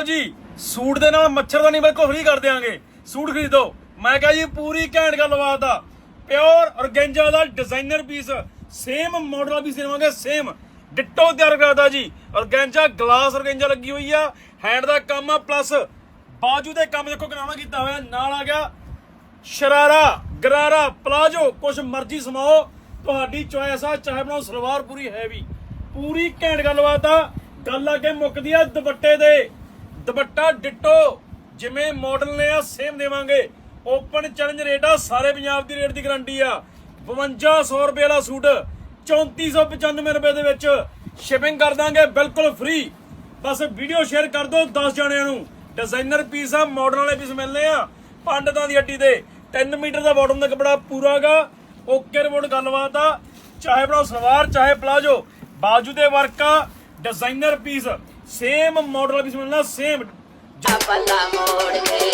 ਲਓ ਜੀ, ਸੂਟ ਦੇ ਨਾਲ ਮੱਛਰਦਾਨੀ ਬਿਲਕੁਲ ਫ੍ਰੀ ਕਰ ਦਿਆਂਗੇ। ਸੂਟ ਖਰੀਦੋ। ਮੈਂ ਕਿਹਾ ਜੀ, ਪੂਰੀ ਘੈਂਟ ਗੱਲਬਾਤ ਆ। ਪਿਓਰ ਔਰਗੈਂਜਾ ਦਾ ਡਿਜ਼ਾਈਨਰ ਪੀਸ ਸੇਮ ਮਾਡਲ ਵੀ ਦੇਵਾਂਗੇ ਸੇਮ ਡਿੱਟੋ ਤਿਆਰ ਕਰਾਦਾ ਜੀ। ਔਰਗੈਂਜਾ ਗਲਾਸ ਔਰਗੈਂਜਾ ਲੱਗੀ ਹੋਈ ਆ। ਹੈਂਡ ਦਾ ਕੰਮ ਆ ਪਲੱਸ ਬਾਜੂ ਦੇ ਕੰਮ ਦੇਖੋ ਕਿਨਾਵਾ ਕੀਤਾ ਹੋਇਆ। ਨਾਲ ਆ ਗਿਆ ਸ਼ਰਾਰਾ, ਗਰਾਰਾ, ਪਲਾਜੋ। ਕੁਛ ਮਰਜ਼ੀ ਸਮਾਓ। ਤੁਹਾਡੀ ਚੋਇਸ ਆ, ਚਾਹੇ ਬਣਾਓ, ਸਲਵਾਰ ਪੂਰੀ ਹੈਵੀ ਪੂਰੀ ਘੈਂਟ ਗੱਲਬਾਤ ਆ। ਗੱਲ ਆ ਕੇ ਮੁੱਕਦੀ ਆ ਦੁਪੱਟੇ ਦੇ ਦੁਪੱਟਾ ਡਿੱਟੋ, ਜਿਵੇਂ ਮਾਡਲ ਨੇ ਆ ਸੇਮ ਦੇਵਾਂਗੇ। ਓਪਨ ਚੈਲੰਜ ਰੇਟ ਆ, ਸਾਰੇ ਪੰਜਾਬ ਦੀ ਰੇਟ ਦੀ ਗਾਰੰਟੀ ਆ। 5200 ਰੁਪਏ ਵਾਲਾ ਸੂਟ 3495 ਰੁਪਏ ਦੇ ਵਿੱਚ ਸ਼ਿਪਿੰਗ ਕਰ ਦਾਂਗੇ, ਬਿਲਕੁਲ ਫ੍ਰੀ ਬਸ ਵੀਡੀਓ ਸ਼ੇਅਰ ਕਰ ਦਿਓ 10 ਜਣਿਆਂ ਨੂੰ। ਡਿਜ਼ਾਈਨਰ ਪੀਸ ਆ ਮਾਡਰਨ ਵਾਲੇ ਪੀਸ ਮਿਲਨੇ ਆ। ਪੰਡਤਾਂ ਦੀ ਹੱਡੀ ਦੇ 3 ਮੀਟਰ ਦਾ ਬਾਟਮ ਦਾ ਕਪੜਾ ਪੂਰਾਗਾ ਓਕੇ ਰਿਪੋਰਟ ਗੱਲਬਾਤ ਆ। ਚਾਹੇ ਬਣਾਓ ਸਲਵਾਰ, ਚਾਹੇ ਪਲਾਜੋ, ਬਾਜੂ ਦੇ ਵਰਕ ਆ designer piece same model piece ਮਿਲਣਾ ਸੇਮ Chapa la morgue.